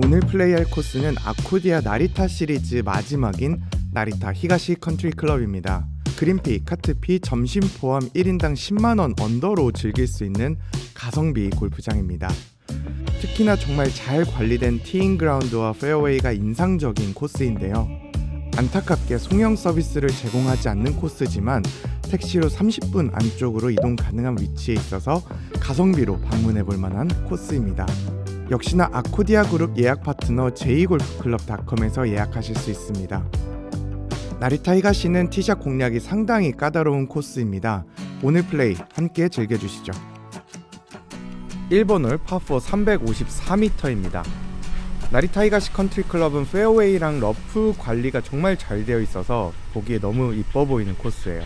오늘 플레이할 코스는 아코디아 나리타 시리즈 마지막인 나리타 히가시 컨트리 클럽입니다. 그린피, 카트피, 점심 포함 1인당 10만원 언더로 즐길 수 있는 가성비 골프장입니다. 특히나 정말 잘 관리된 티잉 그라운드와 페어웨이가 인상적인 코스인데요. 안타깝게 송영 서비스를 제공하지 않는 코스지만 택시로 30분 안쪽으로 이동 가능한 위치에 있어서 가성비로 방문해 볼 만한 코스입니다. 역시나 아코디아 그룹 예약 파트너 제이골프클럽닷컴에서 예약하실 수 있습니다. 나리타 히가시는 티샷 공략이 상당히 까다로운 코스입니다. 오늘 플레이 함께 즐겨주시죠. 1번 홀 파4 354m입니다. 나리타 히가시 컨트리 클럽은 페어웨이랑 러프 관리가 정말 잘 되어 있어서 보기에 너무 이뻐 보이는 코스예요.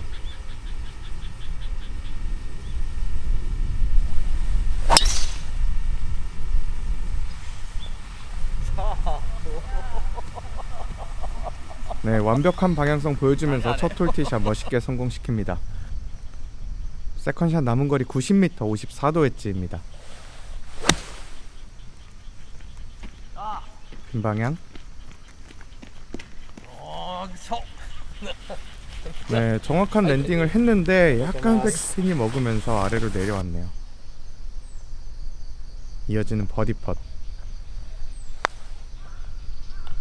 네, 완벽한 방향성 보여주면서 첫홀 티샷 멋있게 성공시킵니다. 세컨샷 남은 거리 90m 54도 엣지입니다. 빈 방향. 네, 정확한 랜딩을 했는데 약간 백스핀이 먹으면서 아래로 내려왔네요. 이어지는 버디 펫.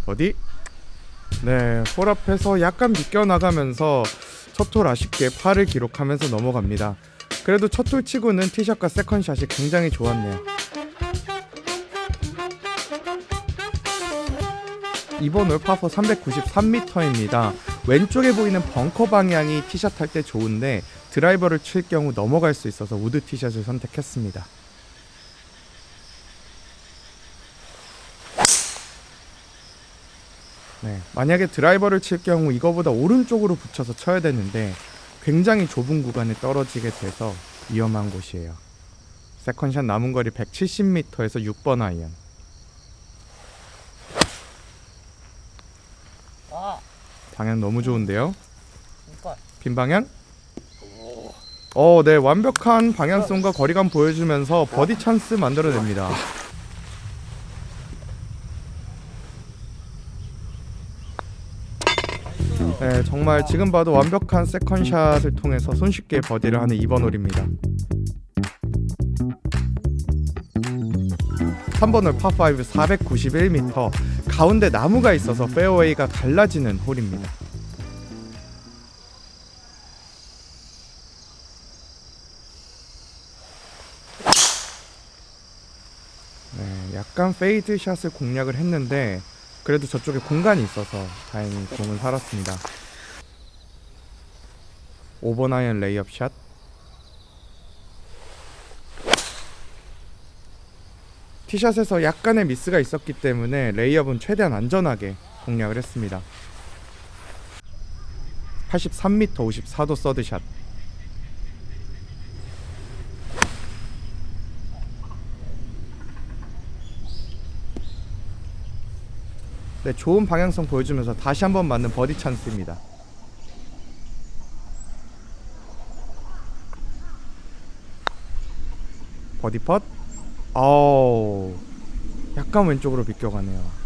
버디. 네, 홀 앞에서 약간 비껴 나가면서 첫홀 아쉽게 파를 기록하면서 넘어갑니다. 그래도 첫홀 치고는 티샷과 세컨샷이 굉장히 좋았네요. 이번 홀 파포 393m입니다. 왼쪽에 보이는 벙커 방향이 티샷 할 때 좋은데 드라이버를 칠 경우 넘어갈 수 있어서 우드 티샷을 선택했습니다. 네, 만약에 드라이버를 칠 경우 이거보다 오른쪽으로 붙여서 쳐야 되는데 굉장히 좁은 구간에 떨어지게 돼서 위험한 곳이에요. 세컨샷 남은 거리 170m에서 6번 아이언. 아, 방향 너무 좋은데요? 빈 방향? 어, 네, 완벽한 방향성과 거리감 보여주면서 버디 찬스 만들어냅니다. 네, 정말 지금 봐도 완벽한 세컨샷을 통해서 손쉽게 버디를 하는 2번 홀입니다. 3번 홀 파5 491m 가운데 나무가 있어서 페어웨이가 갈라지는 홀입니다. 네, 약간 페이드 샷을 공략을 했는데 그래도 저쪽에 공간이 있어서 다행히 공을 살았습니다. 5번 아이언 레이업 샷. 티샷에서 약간의 미스가 있었기 때문에 레이업은 최대한 안전하게 공략을 했습니다. 83m 54도 서드샷. 네, 좋은 방향성 보여주면서 다시 한번 맞는 버디 찬스입니다. 버디 펫. 아우. 약간 왼쪽으로 비껴가네요.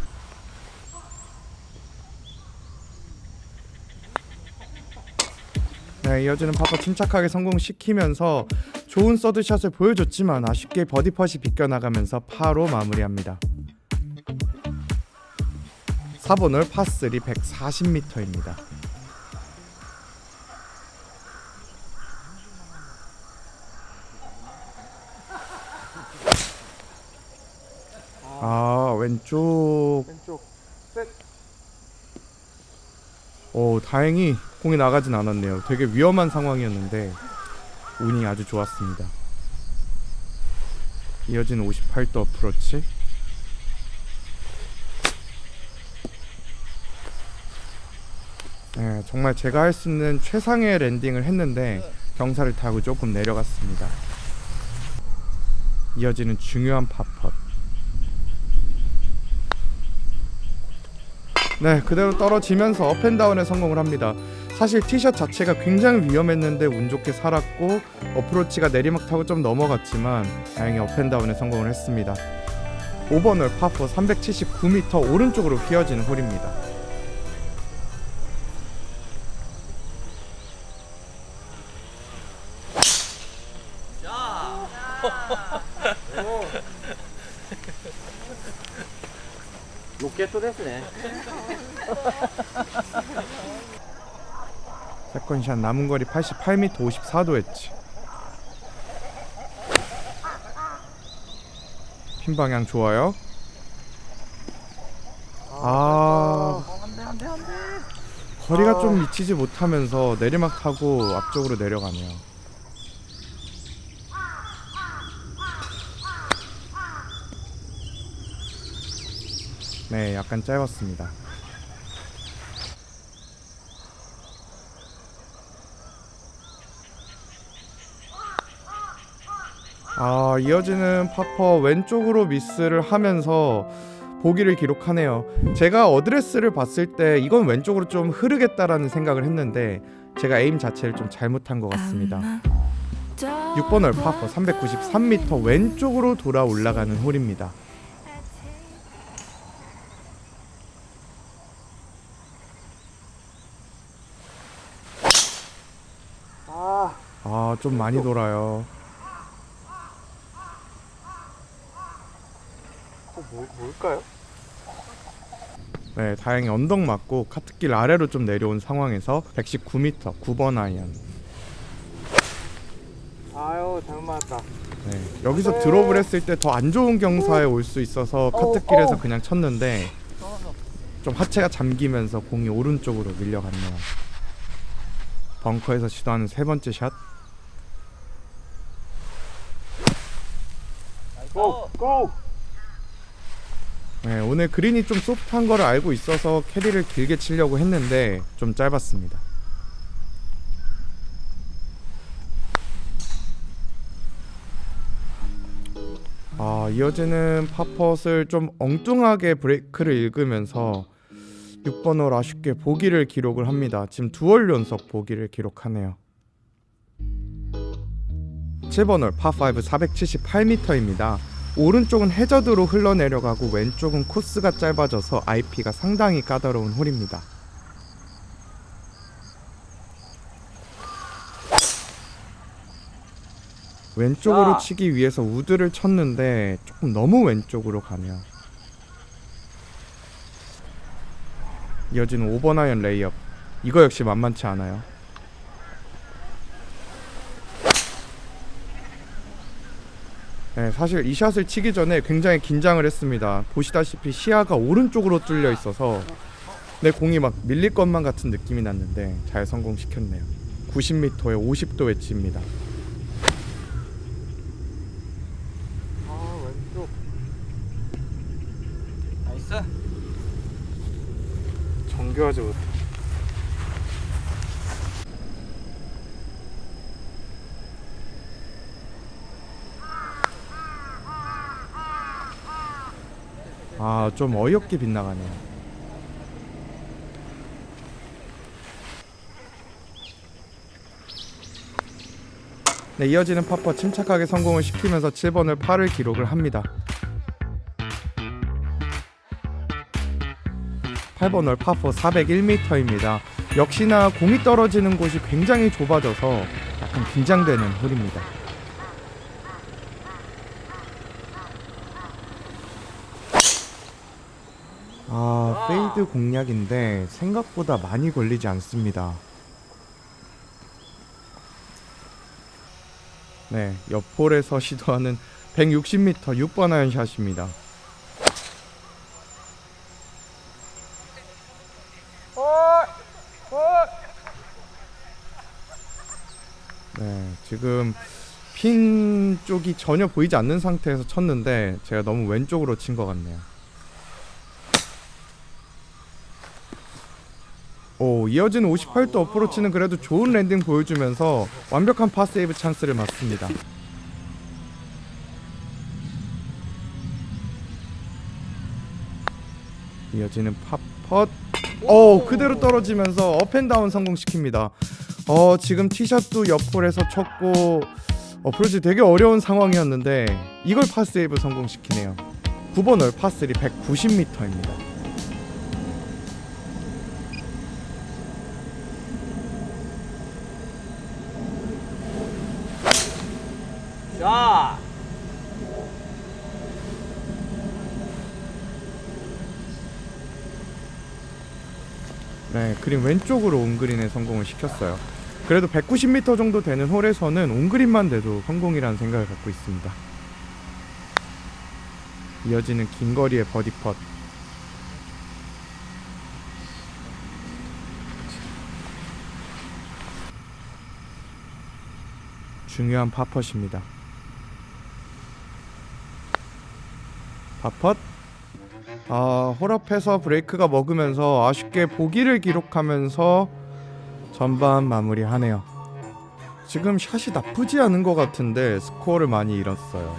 네, 이어지는 파파 침착하게 성공시키면서 좋은 서드샷을 보여줬지만 아쉽게 버디 펫이 비껴나가면서 파로 마무리합니다. 4번 홀 파3 140m입니다. 아 왼쪽 왼쪽. 셋. 오 다행히 공이 나가진 않았네요. 되게 위험한 상황이었는데 운이 아주 좋았습니다. 이어지는 58도 어프로치 네, 정말 제가 할 수 있는 최상의 랜딩을 했는데 경사를 타고 조금 내려갔습니다. 이어지는 중요한 파펫. 네, 그대로 떨어지면서 업앤다운에 성공을 합니다. 사실 티샷 자체가 굉장히 위험했는데 운 좋게 살았고 어프로치가 내리막 타고 좀 넘어갔지만 다행히 업앤다운에 성공을 했습니다. 5번홀 파4 379m 오른쪽으로 휘어지는 홀입니다. 스트레스네. 세컨샷 남은 거리 88m 54도 했지. 핀 방향 좋아요. 아. 거리가 좀 미치지 못하면서 내리막 타고 앞쪽으로 내려가네요. 약간 짧았습니다. 아, 이어지는 파퍼 왼쪽으로 미스를 하면서 보기를 기록하네요. 제가 어드레스를 봤을 때 이건 왼쪽으로 좀 흐르겠다라는 생각을 했는데 제가 에임 자체를 좀 잘못한 것 같습니다. 6번 홀 파퍼 393m 왼쪽으로 돌아 올라가는 홀입니다. 아 아, 좀 많이 돌아요. 어, 뭐, 뭘까요? 네, 다행히 언덕 맞고 카트길 아래로 좀 내려온 상황에서 119m 9번 아이언. 아유 잘 맞았다 네, 여기서 드롭을 했을 때 더 안 좋은 경사에 올 수 있어서 카트길에서 어. 그냥 쳤는데 좀 하체가 잠기면서 공이 오른쪽으로 밀려갔네요. 벙커에서 시도하는 세 번째 샷. 고! 고! 네, 오늘 그린이 좀 소프트한 거를 알고 있어서 캐리를 길게 치려고 했는데 좀 짧았습니다. 아, 이어지는 파펫을 좀 엉뚱하게 브레이크를 읽으면서 6번 홀 아쉽게 보기를 기록을 합니다. 지금 두홀 연속 보기를 기록하네요. 7번 홀 파5 478m입니다. 오른쪽은 해저드로 흘러내려가고 왼쪽은 코스가 짧아져서 IP가 상당히 까다로운 홀입니다. 왼쪽으로 야. 치기 위해서 우드를 쳤는데 조금 너무 왼쪽으로 가네요. 이어지는 5번 아이언 레이업. 이거 역시 만만치 않아요. 네, 사실 이 샷을 치기 전에 굉장히 긴장을 했습니다. 보시다시피 시야가 오른쪽으로 뚫려 있어서 내 공이 막 밀릴 것만 같은 느낌이 났는데 잘 성공시켰네요. 90m에 50도 웨지입니다. 아 왼쪽 나이스 정교하지 못해. 아, 좀 어이없게 빗나가네요. 네, 이어지는 파퍼 침착하게 성공을 시키면서 7번을 8을 기록을 합니다. 8번 홀 파4 401m입니다. 역시나 공이 떨어지는 곳이 굉장히 좁아져서 약간 긴장되는 홀입니다. 아, 페이드 공략인데 생각보다 많이 걸리지 않습니다. 네, 옆홀에서 시도하는 160m 6번 아이언 샷입니다. 네, 지금 핀 쪽이 전혀 보이지 않는 상태에서 쳤는데 제가 너무 왼쪽으로 친 것 같네요. 오, 이어진 58도 어프로치는 그래도 좋은 랜딩 보여주면서 완벽한 파세이브 찬스를 맞습니다. 이어지는 팝펫 오 그대로 떨어지면서 업앤다운 성공시킵니다 어 지금 티샷도 옆홀에서 쳤고 어프로치 되게 어려운 상황이었는데 이걸 파세이브 성공시키네요 9번 홀 파3 190m입니다. 자, 네, 그린 왼쪽으로 온그린에 성공을 시켰어요. 그래도 190m 정도 되는 홀에서는 온그린만 돼도 성공이라는 생각을 갖고 있습니다. 이어지는 긴 거리의 버디 펫. 중요한 파펫입니다. 파펫 아, 홀업해서 브레이크가 먹으면서 아쉽게 보기를 기록하면서 전반 마무리하네요. 지금 샷이 나쁘지 않은 것 같은데 스코어를 많이 잃었어요.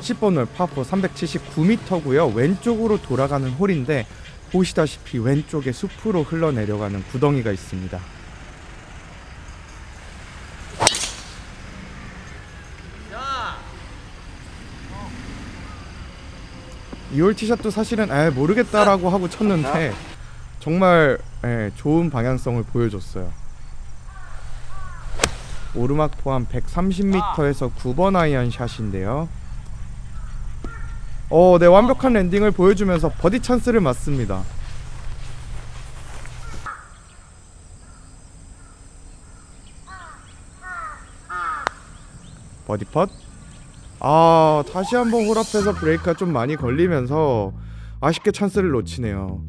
10번 홀 파포 379m고요. 왼쪽으로 돌아가는 홀인데 보시다시피 왼쪽에 숲으로 흘러내려가는 구덩이가 있습니다. 2월 티샷도 사실은 에 모르겠다라고 하고 쳤는데 정말 에, 좋은 방향성을 보여줬어요. 오르막 포함 130m에서 9번 아이언 샷인데요. 어, 네 완벽한 랜딩을 보여주면서 버디 찬스를 맞습니다. 버디 펫 아 다시 한번 홀앞에서 브레이크가 좀 많이 걸리면서 아쉽게 찬스를 놓치네요.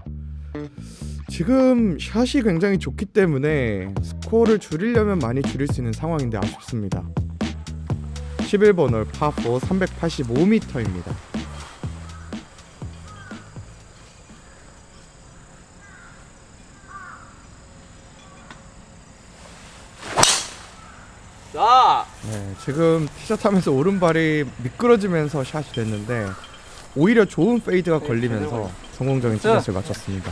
지금 샷이 굉장히 좋기 때문에 스코어를 줄이려면 많이 줄일 수 있는 상황인데 아쉽습니다. 11번 홀 파4 385m입니다. 지금 티샷 하면서 오른발이 미끄러지면서 샷이 됐는데 오히려 좋은 페이드가 걸리면서 성공적인 티샷을 맞췄습니다.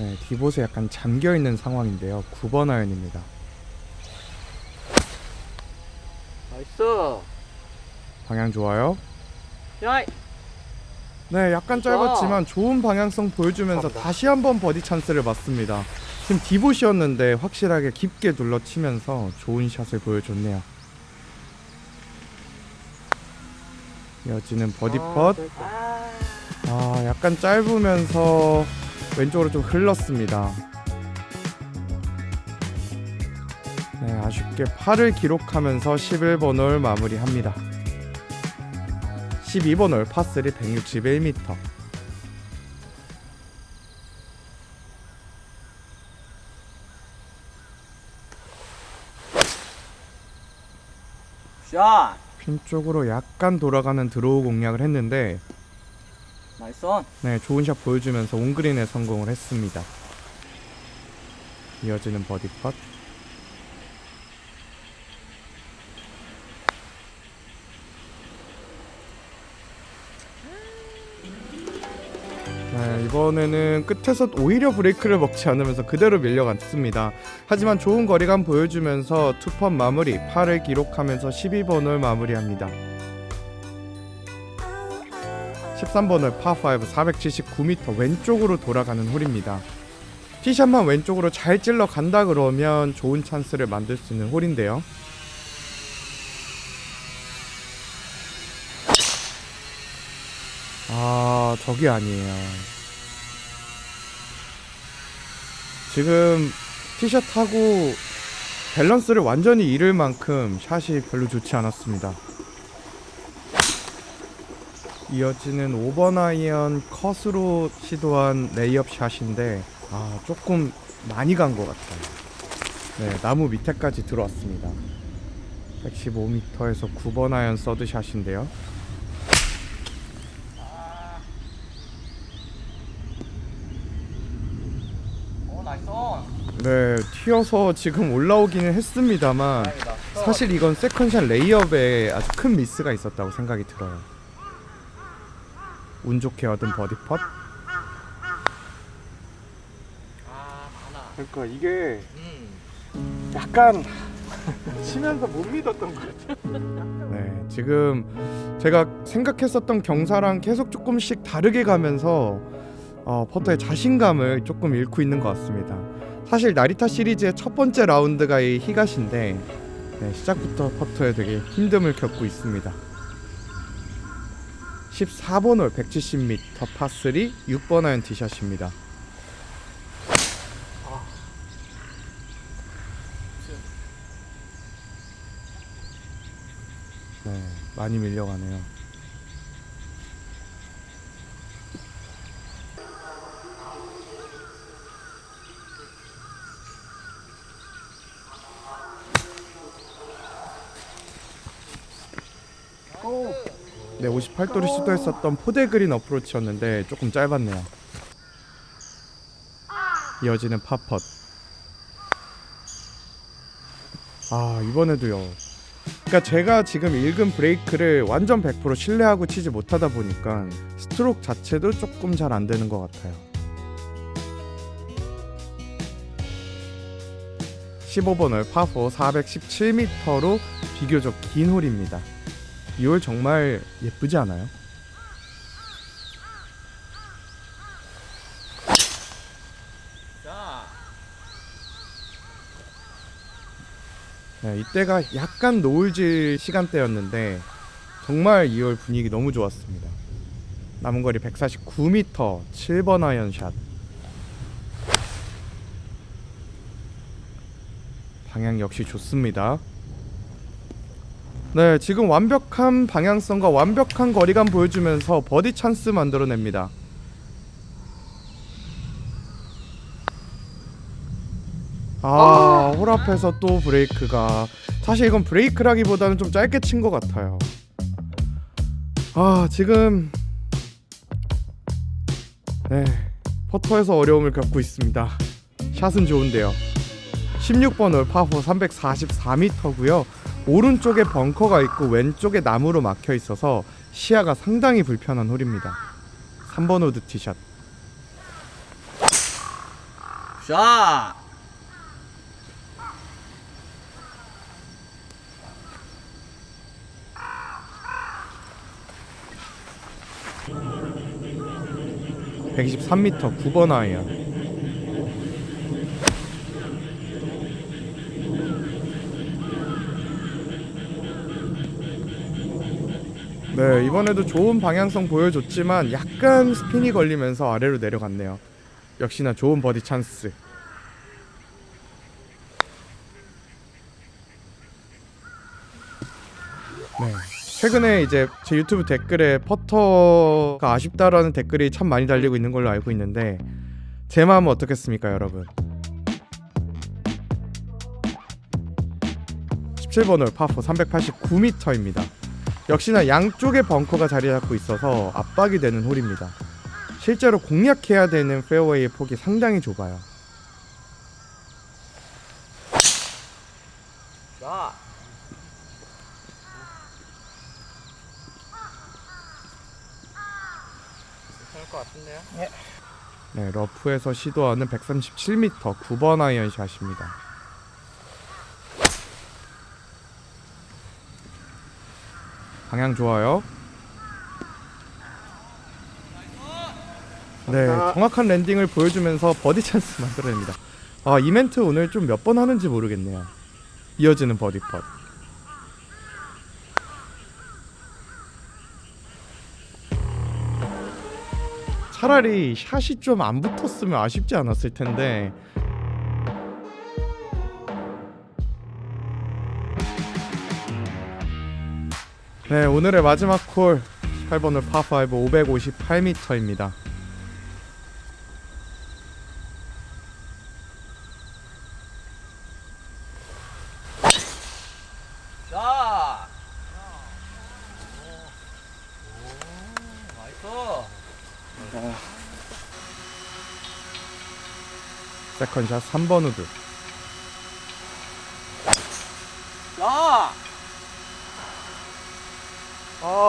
네, 디봇에 약간 잠겨 있는 상황인데요. 9번 아연입니다. 나이스. 방향 좋아요. 야, 네, 약간 짧았지만 좋은 방향성 보여주면서. 다시 한번 버디 찬스를 맞습니다. 지금 디봇이었는데 확실하게 깊게 둘러치면서 좋은 샷을 보여줬네요. 이어지는 버디 펫. 아, 아, 약간 짧으면서 왼쪽으로 좀 흘렀습니다. 네, 아쉽게 8을 기록하면서 11번 홀 마무리합니다. 12번 홀 파3 161m. 샷. 핀 쪽으로 약간 돌아가는 드로우 공략을 했는데 나이스 온. 네, 좋은 샷 보여주면서 온그린에 성공을 했습니다. 이어지는 버디 펫. 이번에는 끝에서 오히려 브레이크를 먹지 않으면서 그대로 밀려갔습니다. 하지만 좋은 거리감 보여주면서 투펀 마무리 8을 기록하면서 12번 홀 마무리합니다. 13번 홀 파5 479m 왼쪽으로 돌아가는 홀입니다. 티샷만 왼쪽으로 잘 찔러 간다 그러면 좋은 찬스를 만들 수 있는 홀인데요. 아, 저기 아니에요. 지금 티샷 하고 밸런스를 완전히 잃을 만큼 샷이 별로 좋지 않았습니다. 이어지는 5번 아이언 컷으로 시도한 레이업 샷인데 아 조금 많이 간 것 같아요. 네 나무 밑에까지 들어왔습니다. 115m에서 9번 아이언 서드 샷인데요. 오, 나이스 온. 네 튀어서 지금 올라오기는 했습니다만. 사실 이건 세컨샷 레이업에 아주 큰 미스가 있었다고 생각이 들어요. 운 좋게 얻은 버디 펫. 아. 그러니까 이게 음. 약간 치면서 못 믿었던 거 같아. 네, 지금 제가 생각했었던 경사랑 계속 조금씩 다르게 가면서 어, 퍼터의 자신감을 조금 잃고 있는 것 같습니다. 사실 나리타 시리즈의 첫 번째 라운드가 이 히가시인데 네, 시작부터 퍼터에 되게 힘듦을 겪고 있습니다. 14번 홀 170m 파3 6번 아이언 티샷입니다. 네, 많이 밀려가네요. 네, 58도를 시도했었던 포대 그린 어프로치였는데 조금 짧았네요. 이어지는 파펫. 아, 이번에도요. 그러니까 제가 지금 읽은 브레이크를 완전 100% 신뢰하고 치지 못하다 보니까 스트로크 자체도 조금 잘 안 되는 것 같아요. 15번 홀 파4 417m로 비교적 긴 홀입니다. 이홀 정말 예쁘지 않아요? 자. 네, 이때가 약간 노을질 시간대였는데 정말 2월 분위기 너무 좋았습니다. 남은 거리 149m 7번 아이언 샷. 방향 역시 좋습니다. 네, 지금 완벽한 방향성과 완벽한 거리감 보여주면서 버디 찬스 만들어냅니다. 아, 홀 앞에서 또 브레이크가 사실 이건 브레이크라기보다는 좀 짧게 친 것 같아요. 아, 지금 네, 퍼터에서 어려움을 겪고 있습니다. 샷은 좋은데요. 16번 홀 파4 344m고요. 오른쪽에 벙커가 있고 왼쪽에 나무로 막혀 있어서 시야가 상당히 불편한 홀입니다. 3번 우드 티샷. 샷. 백 123m 9번 아이언. 네, 이번에도 좋은 방향성 보여줬지만 약간 스핀이 걸리면서 아래로 내려갔네요. 역시나 좋은 버디 찬스. 네. 최근에 이제 제 유튜브 댓글에 퍼터가 아쉽다라는 댓글이 참 많이 달리고 있는 걸로 알고 있는데 제 마음은 어떻겠습니까, 여러분? 17번 홀 파포 389m입니다. 역시나 양쪽에 벙커가 자리 잡고 있어서 압박이 되는 홀입니다. 실제로 공략해야 되는 페어웨이의 폭이 상당히 좁아요. 네, 러프에서 시도하는 137m 9번 아이언 샷입니다. 방향 좋아요. 네, 감사합니다. 정확한 랜딩을 보여주면서 버디 찬스 만들어냅니다. 아, 이 멘트 오늘 좀 몇 번 하는지 모르겠네요. 이어지는 버디 펫. 차라리 샷이 좀 안 붙었으면 아쉽지 않았을 텐데 네 오늘의 마지막 콜 8번 홀 파5 558m입니다 샷. 나이스. 세컨샷 3번 우드 샷.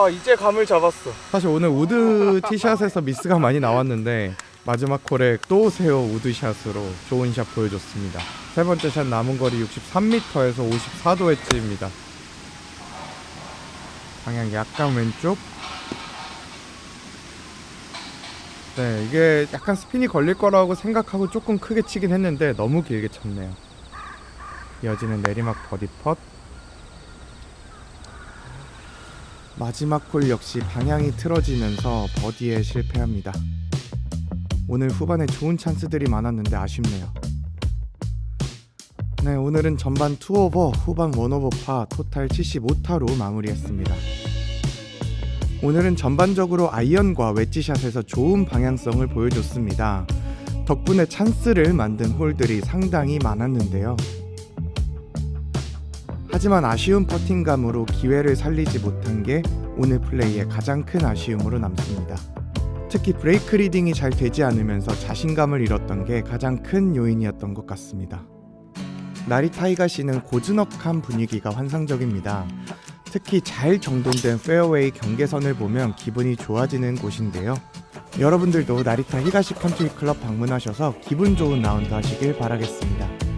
아 이제 감을 잡았어. 사실 오늘 우드 티샷에서 미스가 많이 나왔는데 마지막 홀에 또 세호 우드샷으로 좋은 샷 보여줬습니다. 세 번째 샷 남은 거리 63m에서 54도 웨지입니다. 방향 약간 왼쪽. 네, 이게 약간 스핀이 걸릴 거라고 생각하고 조금 크게 치긴 했는데 너무 길게 쳤네요. 이어지는 내리막 버디 펫. 마지막 홀 역시 방향이 틀어지면서 버디에 실패합니다. 오늘 후반에 좋은 찬스들이 많았는데 아쉽네요. 네, 오늘은 전반 2오버, 후반 1오버 파 토탈 75타로 마무리했습니다. 오늘은 전반적으로 아이언과 웨지샷에서 좋은 방향성을 보여줬습니다. 덕분에 찬스를 만든 홀들이 상당히 많았는데요. 하지만 아쉬운 퍼팅감으로 기회를 살리지 못한 게 오늘 플레이의 가장 큰 아쉬움으로 남습니다. 특히 브레이크 리딩이 잘 되지 않으면서 자신감을 잃었던 게 가장 큰 요인이었던 것 같습니다. 나리타이가 씨는 고즈넉한 분위기가 환상적입니다. 특히 잘 정돈된 페어웨이 경계선을 보면 기분이 좋아지는 곳인데요. 여러분들도 나리타 히가시 컨트리 클럽 방문하셔서 기분 좋은 라운드 하시길 바라겠습니다.